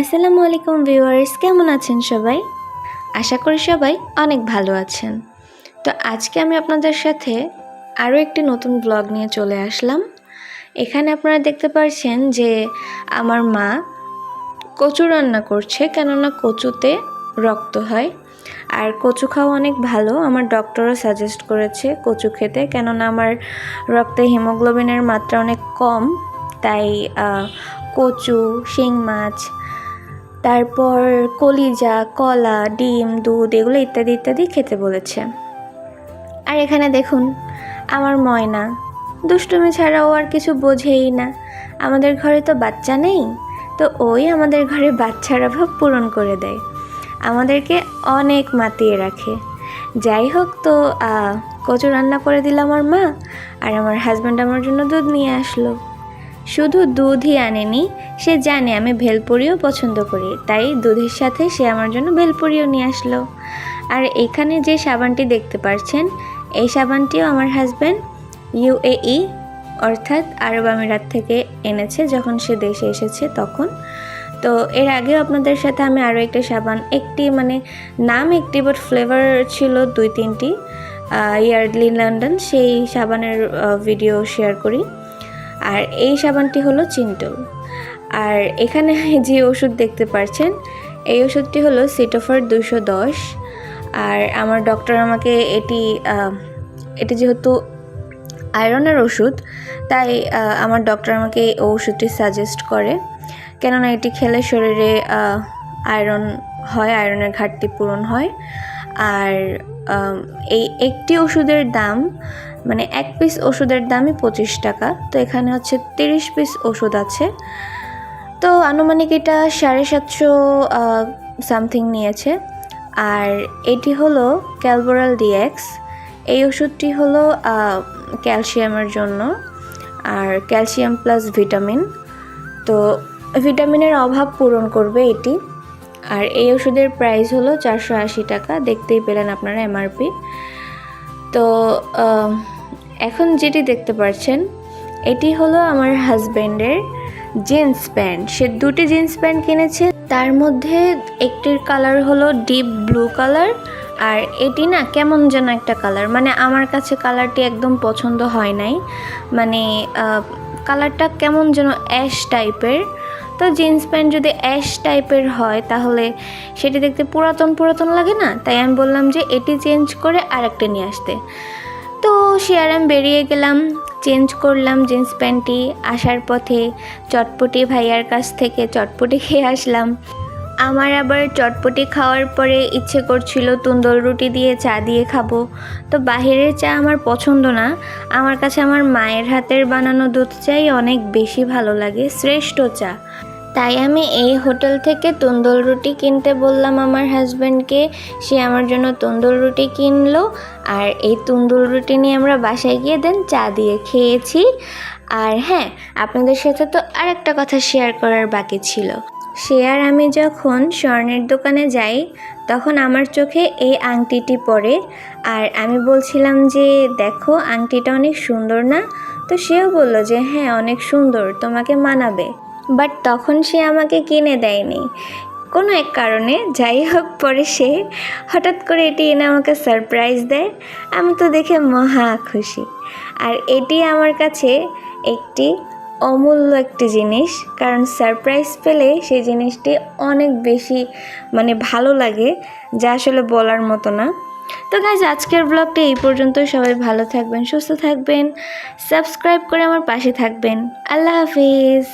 আসসালামু আলাইকুম ভিউয়ার্স, কেমন আছেন সবাই? আশা করি সবাই অনেক ভালো আছেন। তো আজকে আমি আপনাদের সাথে আরও একটি নতুন ব্লগ নিয়ে চলে আসলাম। এখানে আপনারা দেখতে পাচ্ছেন যে আমার মা কচু রান্না করছে, কেননা কচুতে রক্ত হয়। আর কচু খাওয়া অনেক ভালো, আমার ডক্টরও সাজেস্ট করেছে কচু খেতে, কেননা আমার রক্তে হিমোগ্লোবিনের মাত্রা অনেক কম, তাই কচু, শিং মাছ তারপর কলিজা, কলা, ডিম, দুধ এগুলো ইত্যাদি ইত্যাদি খেতে বলেছে। আর এখানে দেখুন, আমার ময়না। দুষ্টুমি ছাড়াও আর কিছু বোঝেই না। আমাদের ঘরে তো বাচ্চা নেই, তো ওই আমাদের ঘরে বাচ্চার অভাব পূরণ করে দেয়। আমাদেরকে অনেক মাতিয়ে রাখে। যাই হোক তো কচু রান্না করে দিল আমার মা, আর আমার হাজব্যান্ড আমার জন্য দুধ নিয়ে আসলো। শুধু দুধই আনেনি, সে জানে আমি ভেলপুরিও পছন্দ করি, তাই দুধের সাথে সে আমার জন্য ভেলপুরিও নিয়ে আসলো। আর এখানে যে সাবানটি দেখতে পাচ্ছেন এই সাবানটিও আমার হাজব্যান্ড ইউএই অর্থাৎ আরব আমিরাত থেকে এনেছে যখন সে দেশে এসেছে তখন। তো এর আগেও আপনাদের সাথে আমি আরও একটা সাবান, একটি মানে নাম একটি বাট ফ্লেভার ছিল দুই তিনটি ইয়ার্ডলি লন্ডন সেই সাবানের ভিডিও শেয়ার করি। আর এই সাবানটি হলো চিন্টল আর এখানে যে ওষুধ দেখতে পাচ্ছেন এই ওষুধটি হলো সিটোফার দুশো দশ। আর আমার ডক্টর আমাকে এটি এটি যেহেতু আয়রনের ওষুধ, তাই আমার ডক্টর আমাকে এই ওষুধটি সাজেস্ট করে। কেননা এটি খেলে শরীরে আয়রন হয়, আয়রনের ঘাটতি পূরণ হয়। আর এই একটি ওষুধের দাম মানে এক পিস ওষুধের দামই পঁচিশ টাকা। তো এখানে হচ্ছে তিরিশ পিস ওষুধ আছে। তো আনুমানিক এটা সাড়ে সাতশো সামথিং নিয়েছে। আর এটি হলো ক্যালবোরাল ডিএক্স এই ওষুধটি হলো ক্যালসিয়ামের জন্য। আর ক্যালসিয়াম প্লাস ভিটামিন। তো ভিটামিনের অভাব পূরণ করবে এটি। আর এই ওষুধের প্রাইস হলো চারশো আশি টাকা। দেখতেই পেলেন আপনারা এমআরপি তো এখন যেটি দেখতে পাচ্ছেন এটি হলো আমার হাজব্যান্ডের জিন্স প্যান্ট সে দুটি জিন্স প্যান্ট কিনেছে, তার মধ্যে একটির কালার হলো ডিপ ব্লু কালার আর এটি না কেমন যেন একটা কালার মানে আমার কাছে কালারটি একদম পছন্দ হয় নাই। মানে কালারটা কেমন যেন অ্যাশ টাইপের তো জিন্স প্যান্ট যদি অ্যাশ টাইপের হয়, তাহলে সেটি দেখতে পুরাতন পুরাতন লাগে না? তাই আমি বললাম যে এটি চেঞ্জ করে আরেকটা নিয়ে আসতে। তো সে আর আমি বেরিয়ে গেলাম, চেঞ্জ করলাম জিন্স প্যান্টটি। আসার পথে চটপটি ভাইয়ার কাছ থেকে চটপটি খেয়ে আসলাম। আমার আবার চটপটি খাওয়ার পরে ইচ্ছে করছিল তুন্দল রুটি দিয়ে চা দিয়ে খাব। তো বাহিরের চা আমার পছন্দ না। আমার কাছে আমার মায়ের হাতের বানানো দুধ চাই অনেক বেশি ভালো লাগে, শ্রেষ্ঠ চা। তাই আমি এই হোটেল থেকে তন্দুল রুটি কিনতে বললাম আমার হাজব্যান্ডকে সে আমার জন্য তন্দুল রুটি কিনলো আর এই তন্দুল রুটি নিয়ে আমরা বাসায় গিয়ে দেন চা দিয়ে খেয়েছি। আর হ্যাঁ আপনাদের সাথে তো আরেকটা কথা শেয়ার করার বাকি ছিল। সে আর আমি যখন স্বর্ণের দোকানে যাই, তখন আমার চোখে এই আংটিটি পড়ে। আর আমি বলছিলাম যে, দেখো, আংটিটা অনেক সুন্দর না? তো সেও বলল যে হ্যাঁ অনেক সুন্দর, তোমাকে মানাবে। বাট তখন সে আমাকে কিনে দেয়নি। কোনো এক কারণে, যাই হোক, পরে সে হঠাৎ করে এটি এনে আমাকে সারপ্রাইজ দেয়। আমি তো দেখে মহা খুশি। আর এটি আমার কাছে একটি অমূল্য একটি জিনিস, কারণ সারপ্রাইজ পেলে সেই জিনিসটি অনেক বেশি মানে ভালো লাগে, যা আসলে বলার মতো না। তো গাইজ আজকের ব্লগটা এই পর্যন্ত সবাই ভালো থাকবেন, সুস্থ থাকবেন সাবস্ক্রাইব করে আমার পাশে থাকবেন। আল্লাহ হাফিজ।